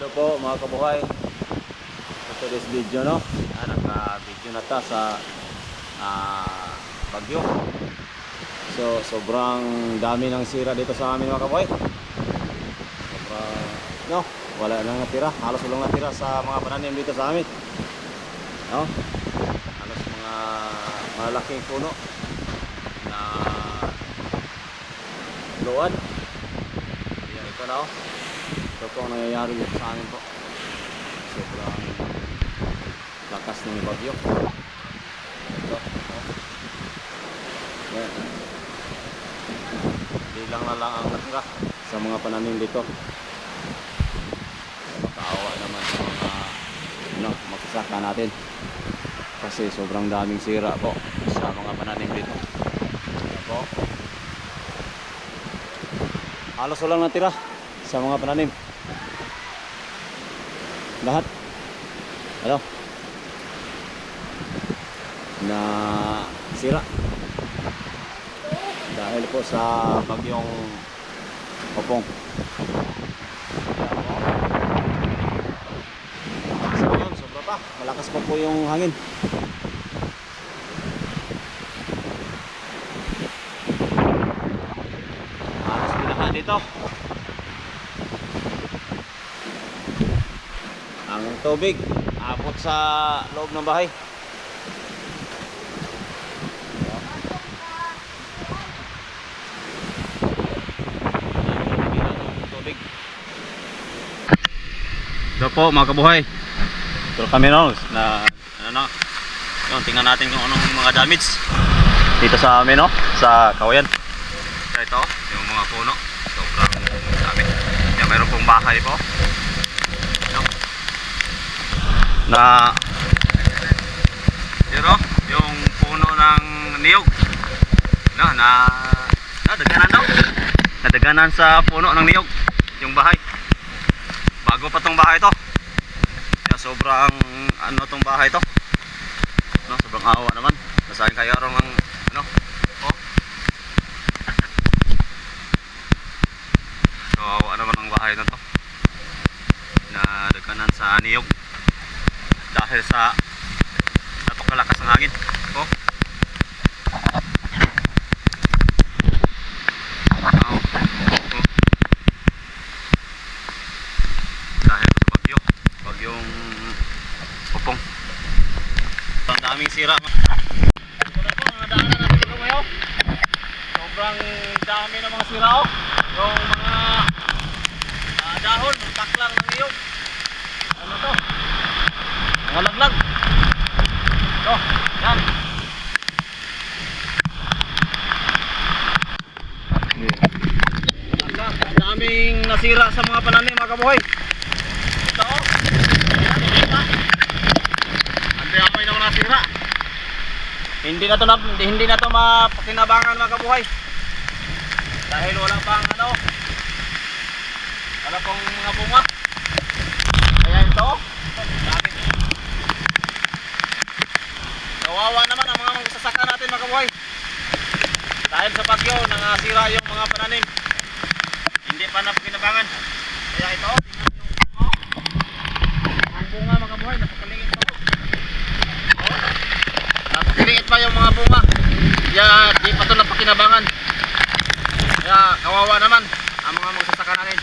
Hello po mga kabuhay. For today's video no. Ah, naka-video na ta sa ah, Bagyo. So sobrang dami ng sira dito sa amin mga kabuhay. Sobrang no, wala nang natira. Halos walang natira sa mga pananim dito sa amin. No? Halos mga malaking puno na luwad. Yan ito na oh. Ito po ang nangyayari dito sa amin po. Sobrang lakas ng bagyo. Ito. Yan. Hindi na lang ang natira sa mga pananim dito. Makaawa naman sa mga ano, magsasaka natin. Kasi sobrang daming sira po sa mga pananim dito. Ayan po. Halos walang natira sa mga pananim. Lahat. Ano? Na sira. Dahil po sa bagyong Popong. Sa ngayon, sobra pa. Malakas pa po yung hangin. Halos binaha dito. Ang tubig abot sa loob ng bahay. Ito po mga kabuhay. Ito kami na na ano na. Yun, tingnan natin kung anong mga damage dito sa amin no, sa kawayan. Ito, yung mga puno. Sobrang dami. Yan, mayroon pong bahay po. Na yun yung puno ng niyog. No, na nadaganan daw. Nadaganan sa puno ng niyog yung bahay. Bago pa tong bahay to. Kaya sobrang ano tong bahay to. No, sobrang awa naman. Nasaan kaya ron ang ano? Oh. Kawawa naman ang bahay na to. Nadaganan sa niyog. Dahil sa napakalakas ng hangin. Oh. Wow. Oh. Dahil sa bagyo. Bagyong popong. Ang daming sira. Na. Sobrang dami ng mga sira oh. Yung mga ah, dahon, ng taklang ng iyog. Ano to? Mga laglag. Ito, yan. Ang daming nasira sa mga pananim mga kabuhay. Ito oh. Ang dami ng nasira. Hindi na to hindi, na to mapakinabangan mga kabuhay. Dahil wala pang ano, wala pang mga bunga. Kaya ito, dami. Kawawa naman ang mga magsasaka natin mga kabuhay. Dahil sa bagyo, nangasira yung mga pananim. Hindi pa napakinabangan. Kaya ito, tingnan yung bunga. Ang bunga mga kabuhay, napakalingit pa. Oh. Napakaliit pa yung mga bunga. Kaya di pa ito napakinabangan. Kaya kawawa naman ang mga magsasaka natin.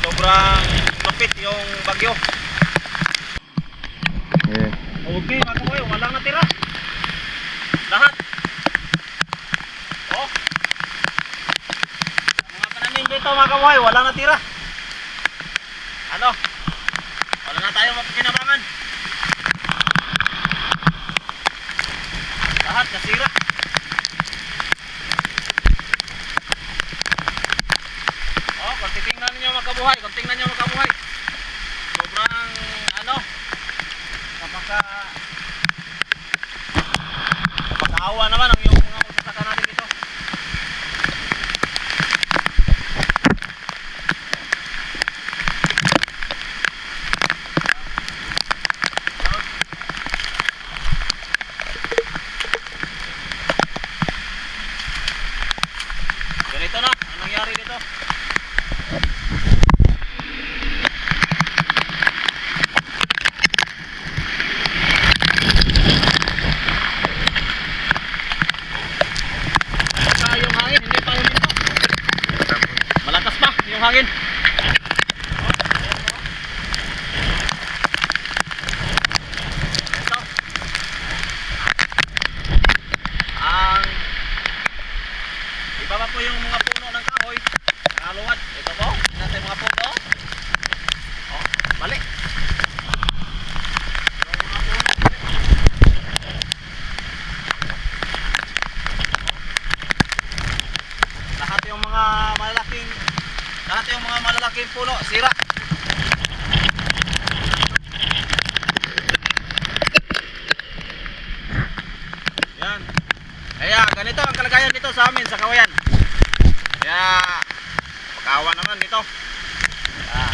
Sobrang lupit yung bagyo. Okay, mga kaboy, walang natira. Lahat. Oh. Ang mga pananim dito mga kaboy, walang natira. Ano? Wala na tayong mapakinabangan. Lahat nasira. Oh, kung titingnan niyo mga kabuhay, kung tingnan niyo mga kabuhay. Sobrang ano, napaka napakaawa naman ang yung mga magsasaka natin dito. Ganito na, ang nangyari dito. yung hangin. Ito. Ang iba pa po yung mga puno ng kahoy. Nakaluwad. Ito po. Natin yung mga puno. Oh, bali. Yung mga puno. Lahat yung mga malalaking lahat yung mga malalaking puno sira. Yan. Kaya ganito ang kalagayan dito sa amin sa Kawayan. Kaya pagkawa naman dito. Ah.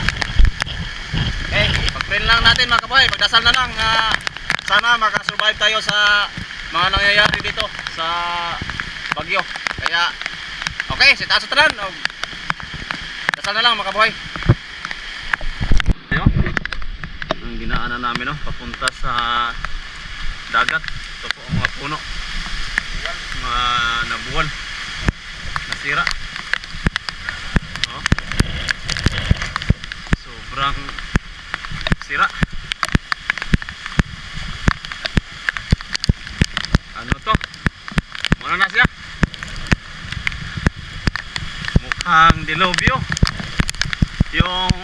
Okay, pag-pray lang natin mga kaboy, magdasal na lang na sana makasurvive tayo sa mga nangyayari dito sa Bagyo. Kaya okay, si taas talan. O, dasal na lang mga kaboy. Ayo. Ang ginaanan namin no, papunta sa dagat. Ito po ang mga puno. Mga nabuwal. Nasira. Oh. Sobrang sira. Ano to? Muna na siya. Mukhang dilobyo. Yung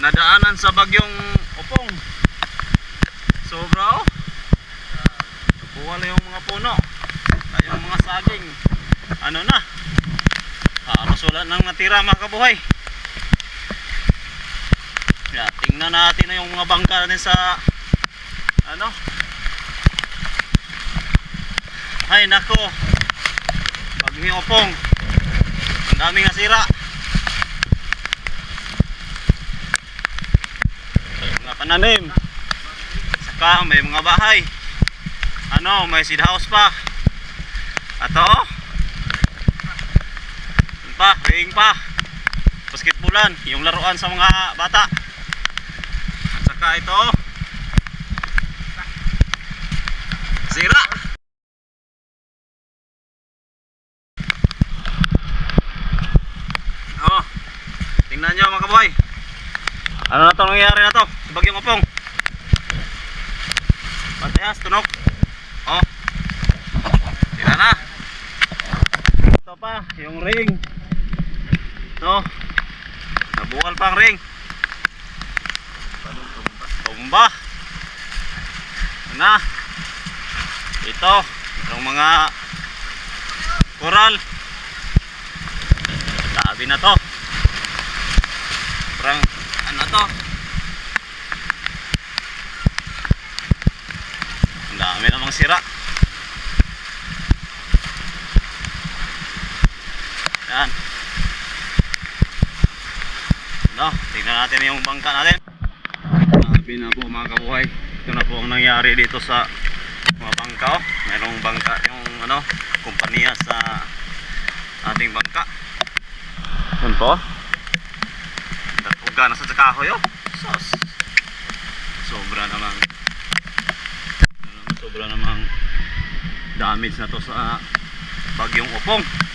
nadaanan sa bagyong upong. Sobra oh. Nabuwal yung mga puno. Ay, Yung mga saging. Ano na? Halos wala nang natira mga kabuhay. Yeah, tingnan natin na yung mga bangka natin sa ano? Ay nako. Pag opong. Ang daming nasira. Mga pananim. Saka may mga bahay. Ano, may seed house pa. Ato. Yun pa, ring pa. Basketballan, yung laruan sa mga bata. At saka ito. Sira. Oh. Tingnan nyo mga kaboy. Ano na to nangyayari na to? Bagyong upong. Patayas, tunok. Oh. Tira na. Ito pa, yung ring. Ito. Nabuwal pa ang ring. Tumba. Na. Ito. Itong mga coral. Tabi na to. Parang ano to? Ang dami namang sira. Yan. No, tingnan natin yung bangka natin. Sabi na po mga kabuhay. Ito na po ang nangyari dito sa mga bangka. Oh. Mayroong bangka yung ano, kumpanya sa ating bangka. Yun po. Uga na sa kahoy oh. Sos. Sobra naman. Ano naman, Sobra namang damage na to sa bagyong upong.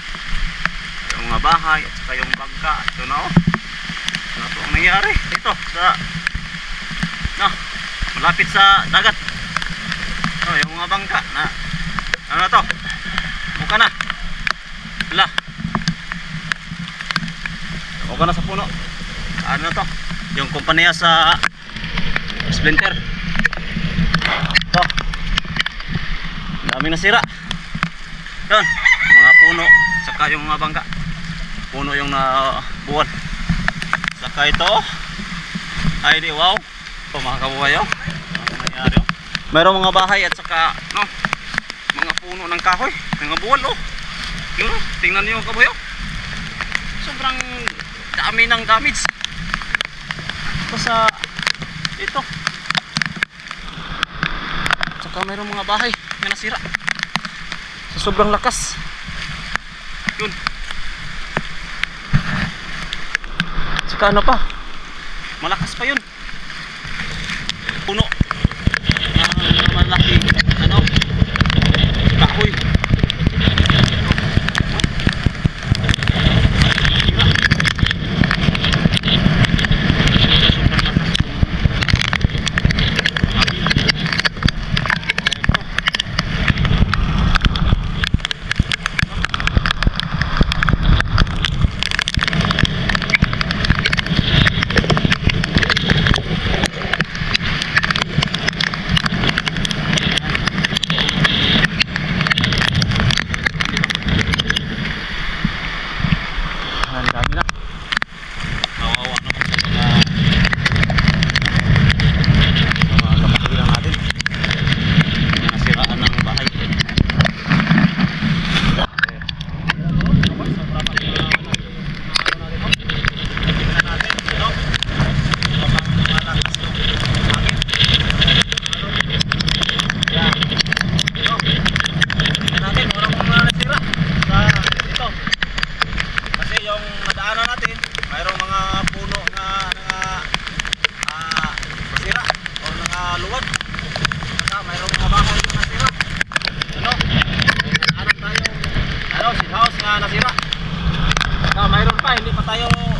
Mga bahay at saka yung bangka. Ito na oh. Ano po ang nangyari dito sa no, malapit sa dagat. Oh, yung mga bangka na ano na to? Buka na. Wala. Buka na sa puno. Ano to? Yung kumpanya sa Splinter. Ito. Daming nasira. Yun. Mga puno. Saka yung mga bangka. Puno yung nabuwal. Saka ito. Ay di wow. Ito mga kabuhay oh. Ano nangyari oh. Mga bahay at saka no, mga puno ng kahoy. Mga buwal oh. Yun oh. Tingnan yung kabuhay oh. Sobrang dami ng damage. Ito sa ito. Saka mayroong mga bahay na nasira. Sa sobrang lakas. Yun. Saka ano pa? Malakas pa yun. Puno. pa, hindi pa tayo